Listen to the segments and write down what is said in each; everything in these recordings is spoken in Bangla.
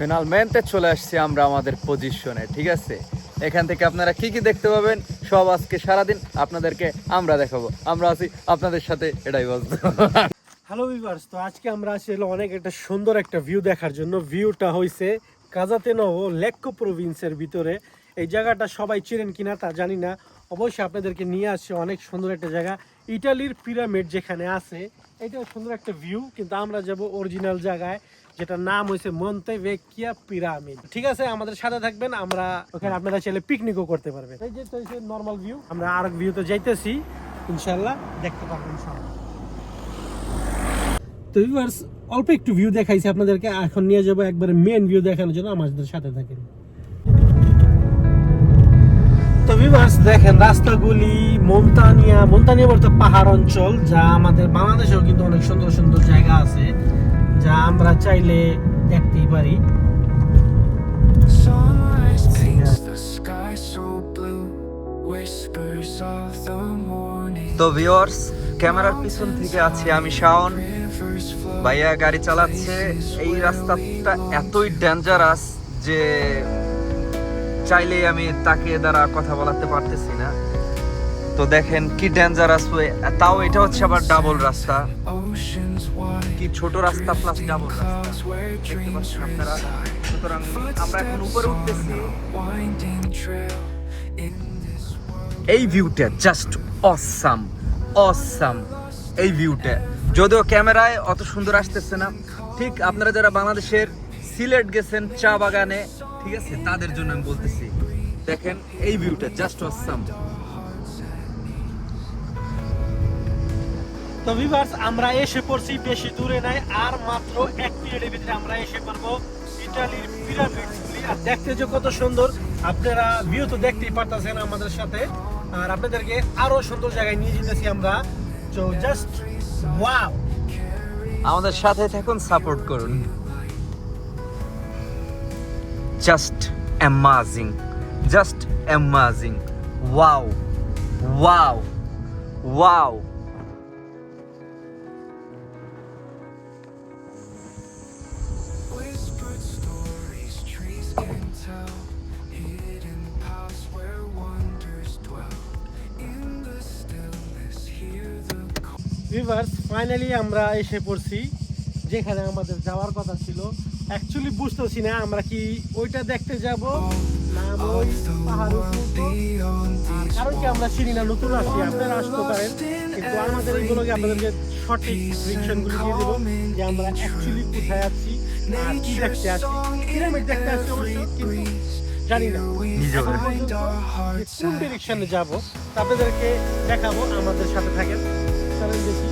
ফিনালমেন্টে চলে আসছি আমরা আমাদের পজিশনে ঠিক আছে? এখান থেকে আপনারা কি কি দেখতে পাবেন? সব আজকে সারাদিন আপনাদেরকে আমরা দেখাবো। আমরা আছি আপনাদের সাথে, এটাই বলতো হ্যালো ভিভার্স তো আজকে আমরা আসি হলো অনেক একটা সুন্দর একটা ভিউ দেখার জন্য। ভিউটা হয়েছে কাজাতেনও লেক্কো প্রভিন্সের ভিতরে। এই জায়গাটা সবাই চিনেন কিনা তা জানি না। অবশ্যই আপনাদেরকে নিয়ে আসছে অনেক সুন্দর একটা জায়গা। ইটালির পিরামিড যেখানে আছে এটা সুন্দর একটা ভিউ কিন্তু আমরা যাব অরিজিনাল জায়গায়, যেটার নাম হয়েছে মন্তে ভেকিয়া পিরামিড ঠিক আছে, আমাদের সাথে থাকবেন, আমরা ওখানে আপনারা চাইলে পিকনিকও করতে পারবেন। এই যে নর্মাল ভিউ আমরা আর ভিউতে যাইতেছি ইনশাল্লাহ দেখতে পারবেন সবাই তো ভিউয়ার্স অল্প একটু ভিউ দেখাইছি আপনাদেরকে, এখন নিয়ে যাব একবারে মেন ভিউ দেখানোর জন্য, আমাদের সাথে থাকেন। তো ভিউয়ার্স দেখেন রাস্তাগুলি মন্তানিয়া মন্তানিয়া বলতে পাহাড় অঞ্চল যা আমাদের বাংলাদেশেও কিন্তু অনেক সুন্দর সুন্দর জায়গা আছে যা আমরা চাইলে দেখতেই পারি. তো ভিওর্স ক্যামেরার পিছন থেকে আছি আমি শাওন। ভাইয়া গাড়ি চালাচ্ছে। এই রাস্তাটা এতই ডেঞ্জারাস যে চাইলে আমি তাকে দ্বারা কথা বলাতে পারতেছি না। তো দেখেন কি ডেঞ্জারাস ওয়ে তাও এটা হচ্ছে আবার ডাবল রাস্তা। কি ছোট রাস্তা প্লাস ডাবল রাস্তা। সুতরাং আমরা এখন উপরে উঠতেছি. এই ভিউটা জাস্ট অসাম অসাম এই ভিউটা যদিও ক্যামেরায় অত সুন্দর আসতেছে না। ঠিক আপনারা যারা বাংলাদেশের সিলেট গেছেন চা বাগানে ঠিক আছে? তাদের জন্য আমি বলতেছি। দেখেন এই ভিউটা জাস্ট অসাম তো ভিভার্স আমরা এসে পড়ছি বেশি দূরে নাই আর মাত্র এক মিনিটের ভিতরে আমরা এসে পড়ব ইটালির পিরামিডগুলি আর দেখতে যে কত সুন্দর আপনারা ভিউ তো দেখতেই পারতেছেন আমাদের সাথে। আর আপনাদেরকে আরও সুন্দর জায়গায় নিয়ে যেতেছি আমরা। তো জাস্ট ওয়াও আমাদের সাথে থাকুন সাপোর্ট করুন। Just amazing just amazing wow wow wow Whispered stories trees can tell. Hidden paths where wonders dwell. In the stillness, hear the call. Viewers finally আমরা এসে পড়ছি যেখানে আমাদের যাওয়ার কথা ছিল অ্যাকচুয়ালি বুঝতেছি না আমরা কি ওইটা দেখতে যাব না ওই পাহাড় কারণ কি আমরা চিনি না নতুন আসছি আপনারা আসতে পারেন। কিন্তু আমাদের এইগুলোকে আপনাদেরকে সঠিক ডিরেকশনগুলি দিয়ে দেবো যে আমরা অ্যাকচুয়ালি কোথায় আছি আর কি দেখতে আসছি পিরামিড দেখতে আসছি অবশ্য কিন্তু জানি না। কোন ডিরেকশনে যাব আপনাদেরকে দেখাবো আমাদের সাথে থাকেন। চলেন দেখি।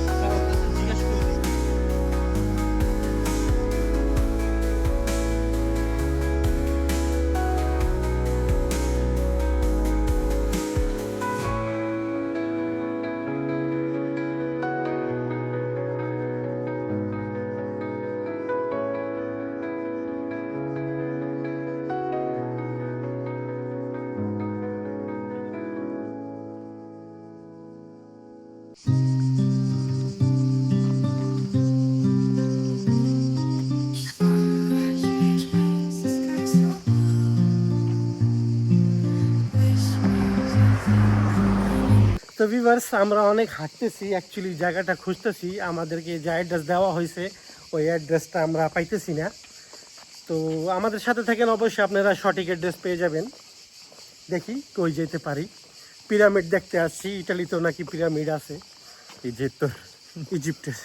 তো ভিভার্স আমরা অনেক হাঁটতেছি অ্যাকচুয়ালি জায়গাটা খুঁজতেছি, আমাদেরকে যে অ্যাড্রেস দেওয়া হয়েছে, ওই অ্যাড্রেসটা আমরা পাইতেছি না। তো আমাদের সাথে থাকেন অবশ্যই আপনারা সঠিক অ্যাড্রেস পেয়ে যাবেন। দেখি, কই যেতে পারি। পিরামিড দেখতে আসছি ইটালিতেও নাকি পিরামিড আছে। ইজিপ্ত ইজিপ্টের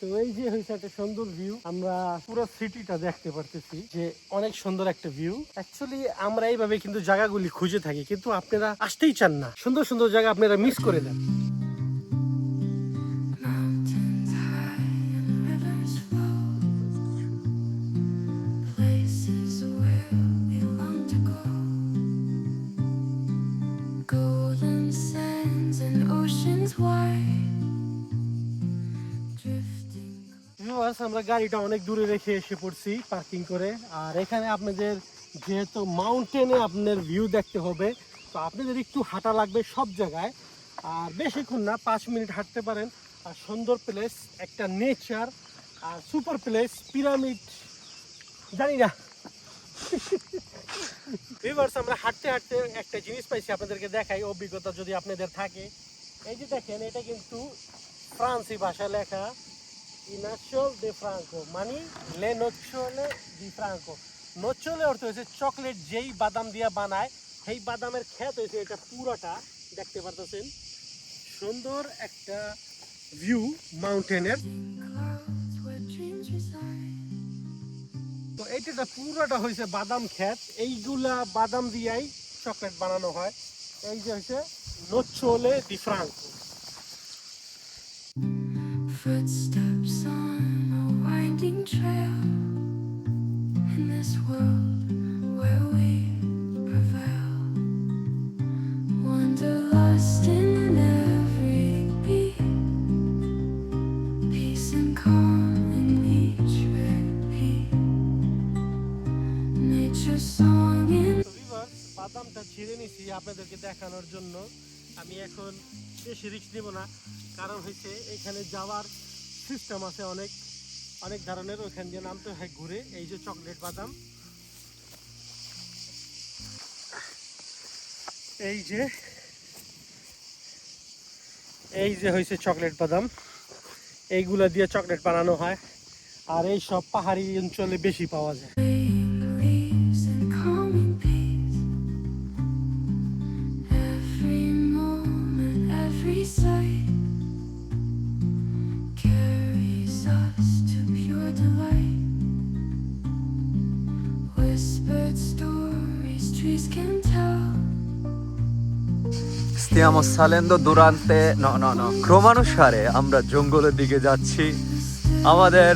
তো এই যে হয়েছে একটা সুন্দর ভিউ আমরা পুরো সিটিটা দেখতে পারতেছি যে অনেক সুন্দর একটা ভিউ অ্যাকচুয়ালি আমরা এইভাবে কিন্তু জায়গাগুলি খুঁজে থাকি, কিন্তু আপনারা আসতেই চান না। সুন্দর সুন্দর জায়গা আপনারা মিস করে দেন। আমরা গাড়িটা অনেক দূরে রেখে এসে পড়ছি পার্কিং করে। আর এখানে আপনাদের যেহেতু মাউন্টেনে আপনার ভিউ দেখতে হবে, তো আপনাদের একটু হাঁটা লাগবে সব জায়গায়। আর বেশিক্ষণ না, পাঁচ মিনিট হাঁটতে পারেন। আর সুন্দর প্লেস একটা নেচার আর সুপার প্লেস পিরামিড জানি না। ভিউয়ার্স আমরা হাঁটতে হাঁটতে একটা জিনিস পাইছি, আপনাদেরকে দেখাই, অভিজ্ঞতা যদি আপনাদের থাকে। এই যে দেখেন, এটা কিন্তু ফ্রান্সি ভাষা লেখা। ইনাচল de ফ্রাঙ্কো মানে নোচলে দি ফ্রাঙ্কো নোচলে অর্থ হয়েছে চকলেট যেই বাদাম দিয়ে বানায় সেই বাদামের খ্যাত হয়েছে এটা পুরোটা দেখতে পারতেছেন সুন্দর একটা ভিউ মাউন্টেনের. তো এইটা পুরোটা হয়েছে বাদাম ক্ষেত এইগুলা বাদাম দিয়াই চকলেট বানানো হয়। এই যে হচ্ছে নোচলে দি ফ্রাঙ্কো আপনাদেরকে দেখানোর জন্য আমি এখন বেশি রিস্ক নেব না কারণ হচ্ছে এখানে যাওয়ার সিস্টেম আছে অনেক অনেক ধরনের। ওইখান দিয়ে নামতে হয় ঘুরে, এই যে চকলেট বাদাম। এই যে এই যে হয়েছে চকলেট বাদাম। এইগুলা দিয়ে চকলেট বানানো হয়। আর এই সব পাহাড়ি অঞ্চলে বেশি পাওয়া যায়। Stiamo salendo durante, no no no ক্রমানুসারে আমরা জঙ্গলের দিকে যাচ্ছি। আমাদের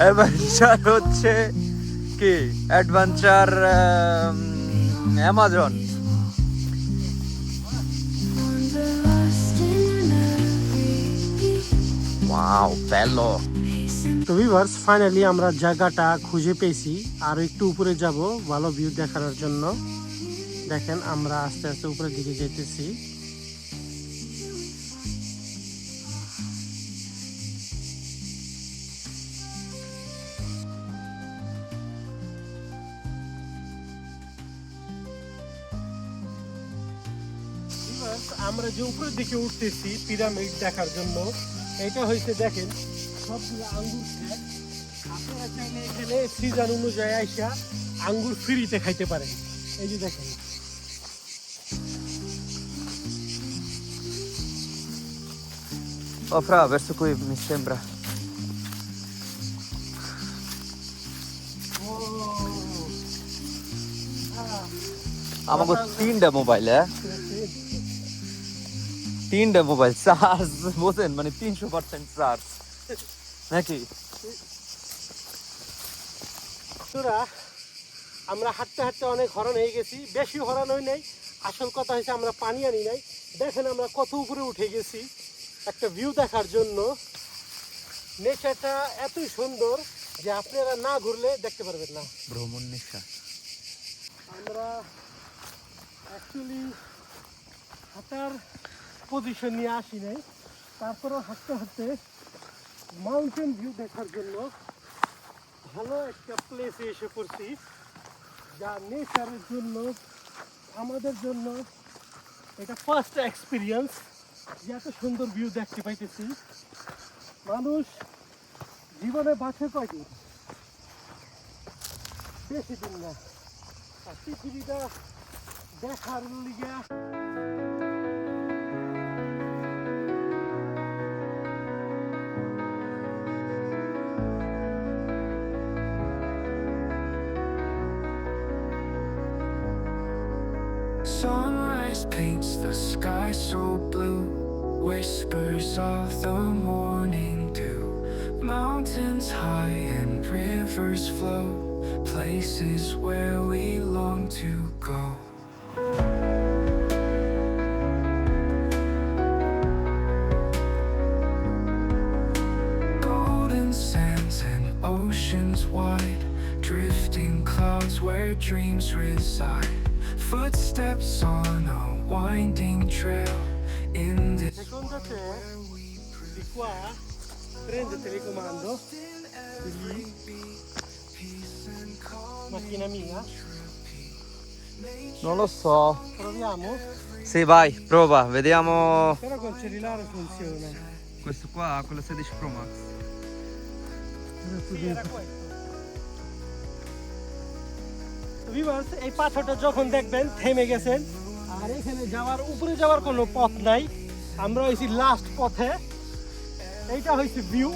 অ্যাডভেঞ্চার হচ্ছে কি? Adventure Amazon. ওয়াও বেলো তো ভিভার্স ফাইনালি আমরা জায়গাটা খুঁজে পেয়েছি। আর একটু উপরে যাব, ভালো ভিউ দেখানোর জন্য। দেখেন, আমরা আস্তে আস্তে উপরের দিকে যেতেছি আমরা যে উপরের দিকে উঠতেছি পিরামিড দেখার জন্য, এটা হয়েছে দেখেন, সবগুলো আঙ্গুর আপনারা চাইলে এখানে সিজন অনুযায়ী আইসা আঙ্গুর ফ্রিতে খাইতে পারেন। এই যে দেখেন। Fra, verso qui mi sembra. আমাকে তিনটা মোবাইল হ্যাঁ তিনটা মোবাইল চার্জ বোঝেন মানে তিনশো পার্সেন্ট চার্জ নাকি আমরা হাঁটতে হাঁটতে অনেক হরণ হয়ে গেছি বেশি হরণ হই নাই আসল কথা হয়েছে আমরা পানি আনি নাই দেখেন আমরা কত উপরে উঠে গেছি একটা ভিউ দেখার জন্য নেশাটা এতই সুন্দর যে আপনারা না ঘুরলে দেখতে পারবেন না। ভ্রমণ নেশা। আমরা অ্যাকচুয়ালি হাঁটার পজিশন নিয়ে আসি নাই। তারপরেও হাঁটতে হাঁটতে মাউন্টেন ভিউ দেখার জন্য ভালো একটা প্লেসে এসে পড়ছি যা নেচারের জন্য আমাদের জন্য এটা ফার্স্ট এক্সপিরিয়েন্স এত সুন্দর ভিউ দেখতে পাইতেছি। মানুষ জীবনে বাঁচে কয়দিন? বেশি দিন না। আর পৃথিবীটা দেখার লিগা Sunrise paints the sky so blue, whispers of the morning dew. Mountains high and rivers flow, places where we long to go. Golden sands and oceans wide, drifting clouds where dreams reside. Footsteps on a winding trail di qua prende telecomando, lì, macchina mia? Non lo so. Proviamo? Sì, vai, prova, vediamo Però col cellulare funziona. questo qua con la 16 Pro Max. Sì, era questo। Viewers এই পাথরটা যখন দেখবেন থেমে গেছেন আর এখানে যাওয়ার উপরে যাওয়ার কোনো পথ নাই আমরা হয়েছি লাস্ট পথে এইটা হয়েছে ভিউ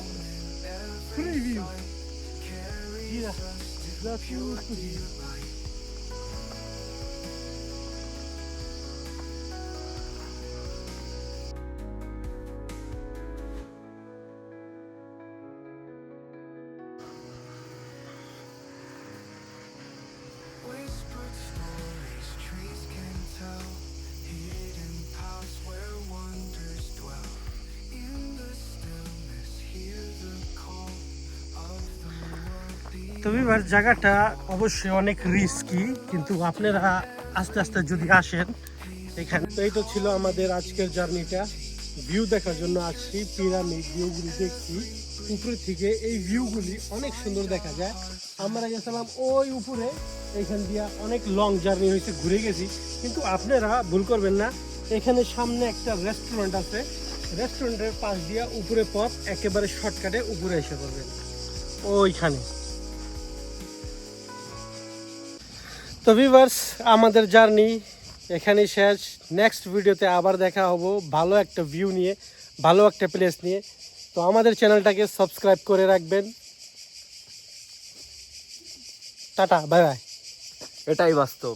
ফ্রি ভিউ Whispered তো এবার জায়গাটা অবশ্যই অনেক রিস্কি কিন্তু আপনারা আস্তে আস্তে যদি আসেন, এখানে তো এই তো ছিল আমাদের আজকের জার্নিটা। ভিউ দেখার জন্য আসছি পিরামিড ভিউগুলি দেখছি। উপরে থেকে এই ভিউগুলি অনেক সুন্দর দেখা যায়। আমরা গেছিলাম ওই উপরে, এখান দিয়ে অনেক লং জার্নি হয়েছে, ঘুরে গেছি। কিন্তু আপনারা ভুল করবেন না, এখানে সামনে একটা রেস্টুরেন্ট আছে। রেস্টুরেন্টের পাশ দিয়ে উপরে পথ, একেবারে শর্টকাটে উপরে এসে পড়বেন। ওইখানে। তো ভিভার্স আমাদের জার্নি এখানেই শেষ। নেক্সট ভিডিওতে আবার দেখা হব ভালো একটা ভিউ নিয়ে, ভালো একটা প্লেস নিয়ে। তো আমাদের চ্যানেলটাকে সাবস্ক্রাইব করে রাখবেন। টাটা বাই বাই এটাই বাস্তব।